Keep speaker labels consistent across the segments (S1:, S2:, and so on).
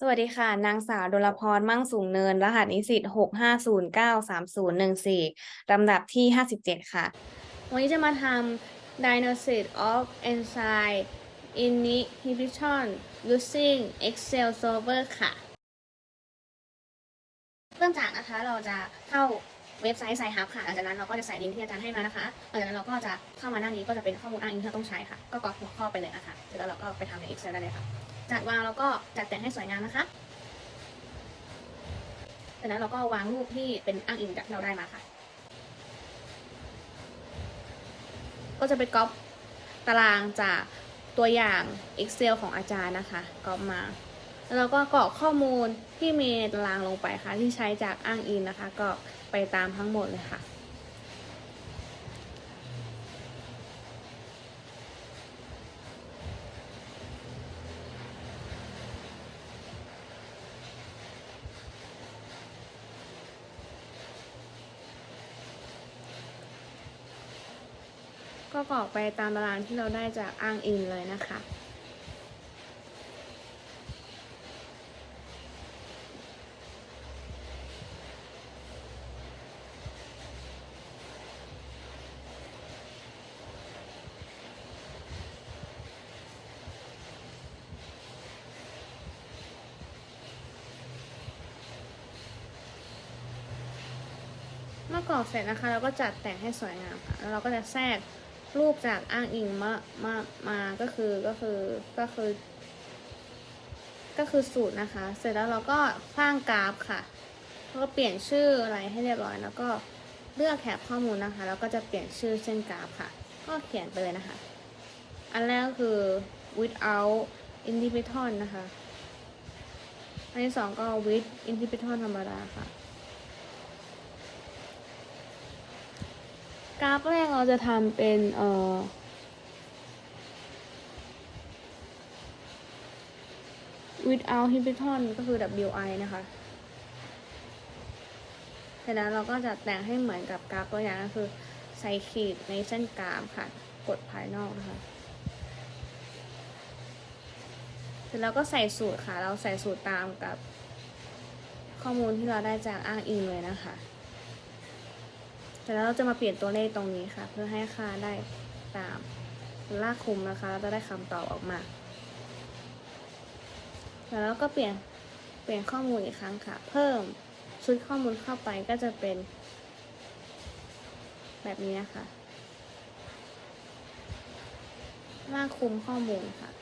S1: สวัสดีค่ะ นางสาวดลพรมั่งสูงเนิน รหัสนิสิตหกห้าศูนย์เก้าสามศูนย์หนึ่งสี่ลำดับที่ห้าสิบเจ็ดค่ะ วันนี้จะมาทำ Diagnosis of Enzyme Inhibition using Excel Server ค่ะ เริ่มจากนะคะเราจะเข้าเว็บไซต์ไซฮับค่ะหลังจากนั้นเราก็จะใส่ลิงก์ที่อาจารย์ให้มานะคะหลังจากนั้นเราก็จะเข้ามาหน้านี้ก็จะเป็นข้อมูลอ้างอิงที่เราต้องใช้ค่ะ ก็กรอกหัวข้อไปเลยนะคะเสร็จแล้วเราก็ไปทำใน Excel ได้เลยค่ะ จัดวางแล้วก็จัดแต่งให้สวยงามนะคะจากนั้นเราก็วางรูปที่เป็นอ้างอิงจากเราได้มาค่ะ ก็จะไปก๊อปตารางจากตัวอย่าง Excel ของอาจารย์นะคะก๊อปมาแล้วเราก็กรอกข้อมูลที่มีในตารางลงไปค่ะ ที่ใช้จากอ้างอิงนะคะ ก็ไปตามทั้งหมดเลยค่ะ ก็กรอกไปตามตารางที่เราได้จากอ้างอิงเลยนะคะ เมื่อกรอกเสร็จนะคะ เราก็จัดแต่งให้สวยงามค่ะ แล้วเราก็จะแทรก รูปจากอ้างอิงมามามาก็คือก็คือก็คือ ก็คือสูตรนะคะ เสร็จแล้วเราก็สร้างกราฟค่ะแล้วก็เปลี่ยนชื่ออะไรให้เรียบร้อย แล้วก็เลือกแถบข้อมูลนะคะ แล้วก็จะเปลี่ยนชื่อเส้นกราฟค่ะ ก็เขียนไปเลยนะคะ อันแรกคือ without individual นะคะ อันที่สองก็ with individual ธรรมดาค่ะ กราฟแรกเราจะทำเป็นเอ่อ without inhibition ก็คือ WI นะคะเสร็จแล้วเราก็จะแต่งให้เหมือนกับกราฟตัวอย่างก็คือใส่ขีดในเส้นกราฟค่ะ กดภายนอกนะคะเสร็จแล้วก็ใส่สูตรค่ะ เราใส่สูตรตามกับข้อมูลที่เราได้จากอ้างอิงเลยนะคะ แล้วเราจะมาเปลี่ยนตัวเลขตรงนี้ค่ะ เพื่อให้ค่าได้ตามลากคุมนะคะเราจะได้คำตอบออกมาแล้วเราก็เปลี่ยนเปลี่ยนข้อมูลอีกครั้งค่ะ เพิ่มชุดข้อมูลเข้าไปก็จะเป็น แบบนี้นะคะลากคุมข้อมูลค่ะ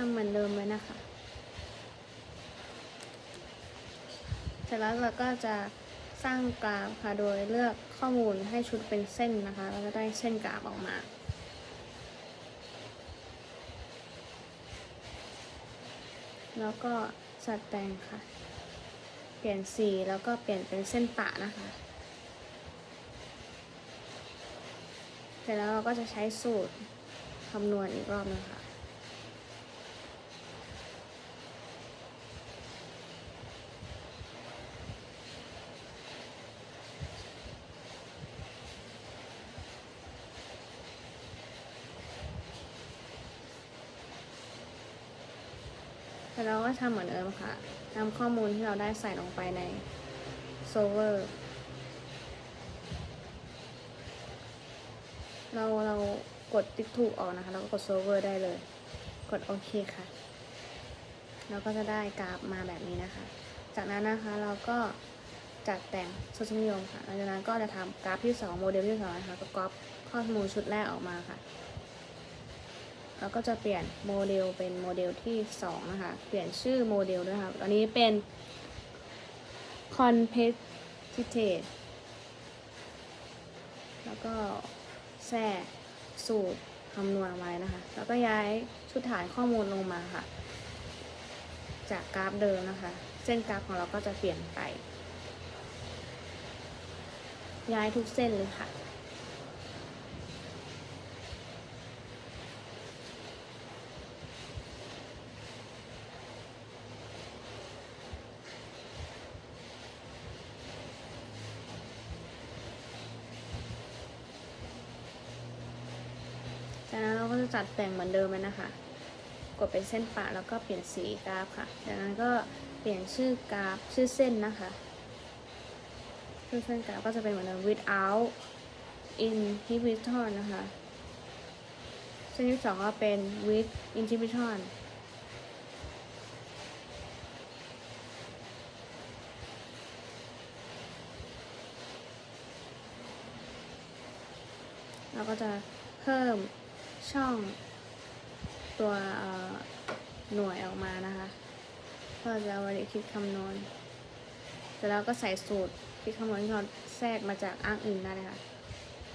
S1: ทำเหมือนเดิมเลยนะคะ เสร็จแล้วเราก็จะสร้างกราฟค่ะ โดยเลือกข้อมูลให้ชุดเป็นเส้นนะคะเราจะได้เส้นกราฟออกมาแล้วก็จัดแต่งค่ะ เปลี่ยนสีแล้วก็เปลี่ยนเป็นเส้นปะนะคะ เสร็จแล้วเราก็จะใช้สูตรคำนวณอีกรอบนึงค่ะ แล้วเราก็ทำเหมือนเดิมค่ะนำข้อมูลที่เราได้ใส่ลงไปในโซเวอร์เราเรากดติ๊กถูกออกนะคะ แล้วก็กดโซเวอร์ได้เลย กดโอเคค่ะ เราก็จะได้กราฟมาแบบนี้นะคะ จากนั้นนะคะเราก็จัดแต่งทศนิยมค่ะหลังจากนั้นก็จะทำกราฟที่2โมเดลที่2นะคะก็ก๊อปข้อมูลชุดแรกออกมาค่ะ เราก็จะเปลี่ยนโมเดลเป็นโมเดลที่2นะคะ เปลี่ยนชื่อโมเดลด้วยค่ะตอนนี้เป็น competitive แล้วก็แทรกสูตรคำนวณไว้นะคะ แล้วก็ย้ายชุดฐานข้อมูลลงมาค่ะ จากกราฟเดิมนะคะ เส้นกราฟของเราก็จะเปลี่ยนไป ย้ายทุกเส้นเลยค่ะ จัดแต่งเหมือนเดิมเลยนะคะ กดเป็นเส้นปะแล้วก็เปลี่ยนสีกราฟค่ะ จากนั้นก็เปลี่ยนชื่อกราฟชื่อเส้นนะคะชื่อเส้นกราฟก็จะเป็นเหมือนเดิม without inhibition นะคะเส้นที่สองก็เป็น with inhibition เราก็จะเพิ่ม ช่องตัวหน่วยออกมานะคะเพื่อจะเอาไว้คิดคำนวณเสร็จแล้วก็ใส่สูตรคิดคำนวณที่เราแทรกมาจากอ้างอิงได้เลยค่ะ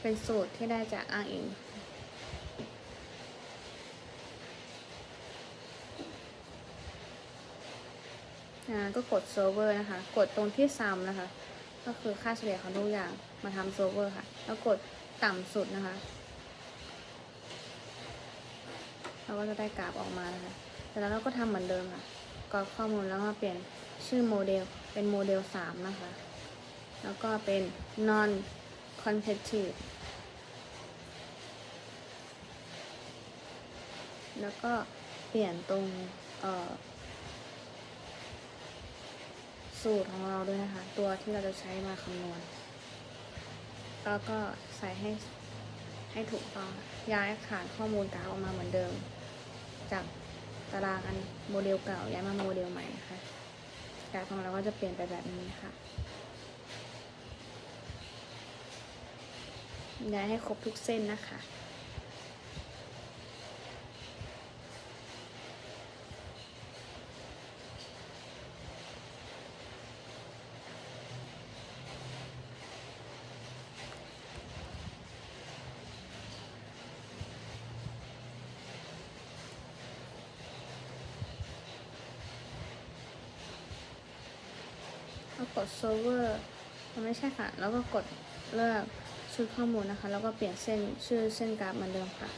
S1: เป็นสูตรที่ได้จากอ้างอิงอ่าก็กดเซิร์ฟเวอร์นะคะ กดตรงที่ซ้ำนะคะ ก็คือค่าเฉลี่ยของทุกอย่างมาทำเซิร์ฟเวอร์ค่ะ แล้วกดต่ำสุดนะคะ เราก็จะได้กราฟออกมานะคะเสร็จแล้วเราก็ทำเหมือนเดิมค่ะกรอกข้อมูลแล้วมาเปลี่ยนชื่อโมเดลเป็นโมเดล 3 นะคะ แล้วก็เป็น non competitive แล้วก็เปลี่ยนตรงสูตรของเราด้วยนะคะ ตัวที่เราจะใช้มาคำนวณ แล้วก็ใส่ให้ให้ถูกต้องย้ายฐานข้อมูลกราฟออกมาเหมือนเดิม จากตารางอันโมเดลเก่าย้ายมาโมเดลใหม่นะคะกราฟของเราก็จะเปลี่ยนไปแบบนี้ค่ะย้ายให้ครบทุกเส้นนะคะ กด server มันไม่ใช่ค่ะ แล้วก็กดเลือกชุดข้อมูลนะคะ แล้วก็เปลี่ยนเส้นชื่อเส้นกราฟเหมือนเดิมค่ะ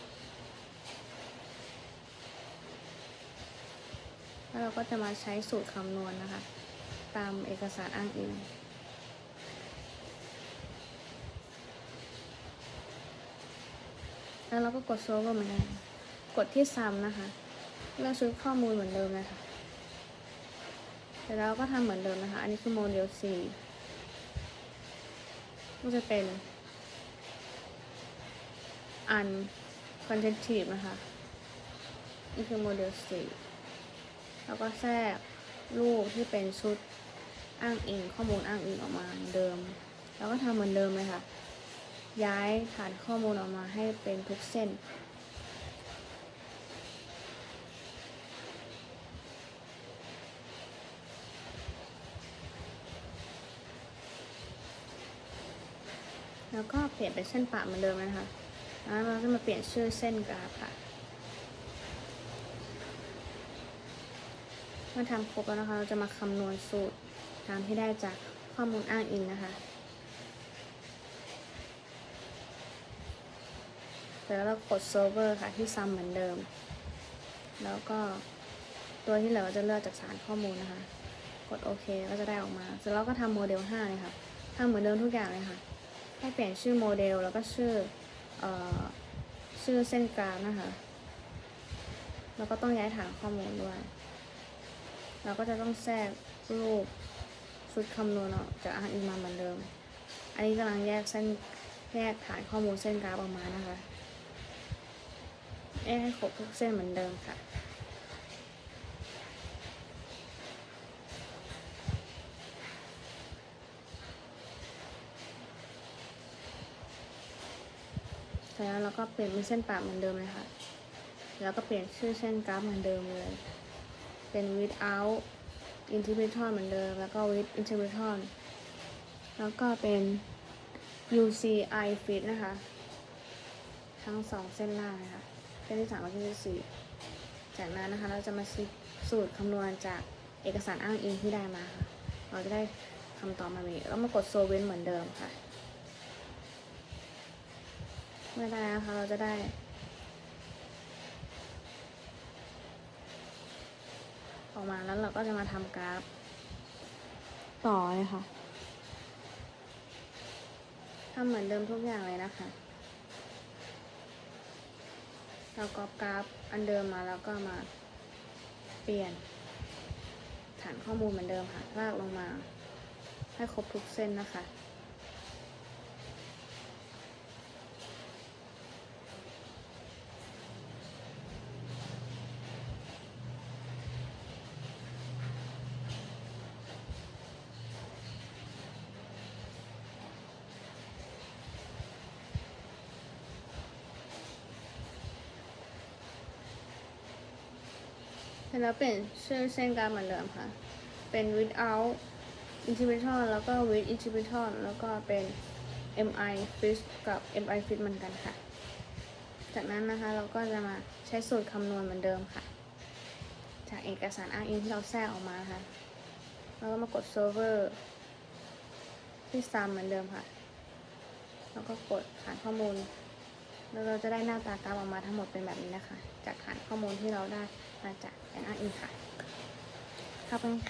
S1: แล้วเราก็จะมาใช้สูตรคำนวณนะคะ ตามเอกสารอ้างอิงแล้วเราก็กด server เหมือนกันกดที่ซ้ำนะคะเลือกชุดข้อมูลเหมือนเดิมเลยค่ะ เสร็จแล้วก็ทำเหมือนเดิมนะคะ อันนี้คือโมเดล4ก็จะเป็น un quantitative นะคะ นี่คือโมเดล4แล้วก็แทรกรูปที่เป็นชุดอ้างอิงข้อมูลอ้างอิงออกมาเดิม แล้วก็ทำเหมือนเดิมเลยค่ะ ย้ายฐานข้อมูลออกมาให้เป็นทุกเส้น แล้วก็เปลี่ยนเป็นเส้นปะเหมือนเดิมนะคะแล้วเราจะมาเปลี่ยนชื่อเส้นกราฟค่ะเมื่อทำครบแล้วนะคะ เราจะมาคำนวณสูตรตามที่ได้จากข้อมูลอ้างอิงนะคะแล้วเรากดเซิร์ฟเวอร์ค่ะที่ซ้ำเหมือนเดิม แล้วก็ตัวที่เหลือเราจะเลือกจากสารข้อมูลนะคะ กดโอเคก็จะได้ออกมา เสร็จแล้วก็ทำโมเดล 5 เลยค่ะทำเหมือนเดิมทุกอย่างเลยค่ะ ให้เปลี่ยนชื่อโมเดลแล้วก็ชื่ออชื่อเส้นกราฟนะคะ แล้วก็ต้องย้ายฐานข้อมูลด้วย เราก็จะต้องแทรกรูปชุดคำนวณออกจากอ้างอิงมาเหมือนเดิม อันนี้กำลังแยกเส้นแยกฐานข้อมูลเส้นกราฟออกมานะคะแยกให้ครบทุกเส้นเหมือนเดิมค่ะ แล้วเราก็เปลี่ยนเป็นเส้นปากเหมือนเดิมเลยค่ะ แล้วก็เปลี่ยนชื่อเส้นกราฟเหมือนเดิมเลย เป็น without interpretation เหมือนเดิม แล้วก็ with interpretation แล้วก็เป็น UCI fit นะคะ ทั้งสองเส้นล่างเลยค่ะเส้นที่สามกับเส้นที่สี่จากนั้นนะคะ เราจะมาซิสูตรคำนวณจากเอกสารอ้างอิงที่ได้มาค่ะ เราจะได้คำตอบมาแบบนี้แล้วมากด s o v e n เหมือนเดิมค่ะ เมื่อได้นะคะเราจะได้ ออกมาแล้วเราก็จะมาทำกราฟ ต่อเลยค่ะทำเหมือนเดิมทุกอย่างเลยนะคะ เรากรอบกราฟอันเดิมมาแล้วก็มาเปลี่ยน ฐานข้อมูลเหมือนเดิมค่ะลากลงมา ให้ครบทุกเส้นนะคะ แล้วเปลี่ยนชื่อเส้นกราฟเหมือนเดิมค่ะ เป็น without interpretation แล้วก็ with interpretation แล้วก็เป็น mi fit กับ mi fit เหมือนกันค่ะ จากนั้นนะคะเราก็จะมาใช้สูตรคำนวณเหมือนเดิมค่ะ จากเอกสารอ้างอิงที่เราแทรกออกมานะคะแล้วก็มากด server ที่ sum เหมือนเดิมค่ะ แล้วก็กดฐานข้อมูล แล้วเราจะได้หน้าตากราฟออกมาทั้งหมดเป็นแบบนี้นะคะ จากฐานข้อมูลที่เราได้ มาจากแอนอ้าเอิงค่ะขอบคุณค่ะ